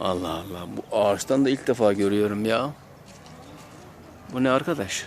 Allah Allah bu ağaçtan da ilk defa görüyorum ya. Bu ne arkadaş?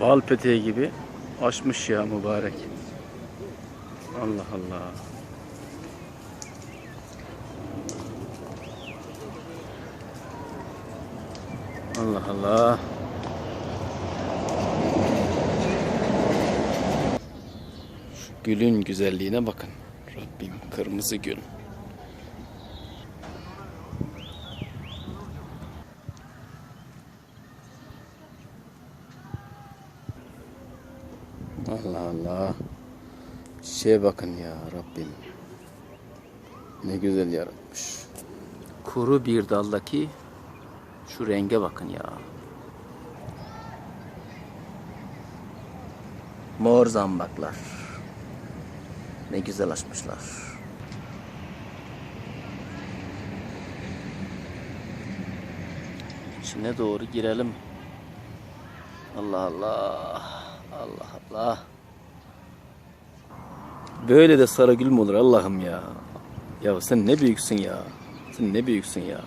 Bal peteği gibi açmış ya mübarek. Allah Allah. Allah Allah. Şu gülün güzelliğine bakın. Rabbim kırmızı gül. Allah Allah. Şeye bakın ya Rabbim. Ne güzel yaratmış. Kuru bir daldaki şu renge bakın ya. Mor zambaklar. Ne güzel açmışlar. İçine doğru girelim. Allah Allah. Allah Allah. Böyle de sarı gül mü olur Allah'ım ya? Ya sen ne büyüksün ya. Sen ne büyüksün ya.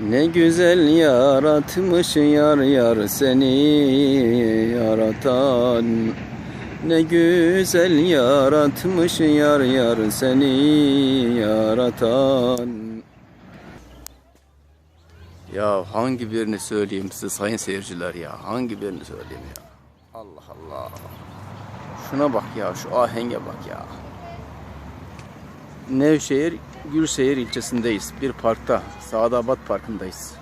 Ne güzel yaratmış yar yar seni yaratan Ne güzel yaratmış yar yar seni yaratan Ya hangi birini söyleyeyim size sayın seyirciler ya hangi birini söyleyeyim ya Allah Allah Şuna bak ya şu ahenge bak ya Nevşehir Gülşehir ilçesindeyiz. Bir parkta. Saadat Parkı'ndayız.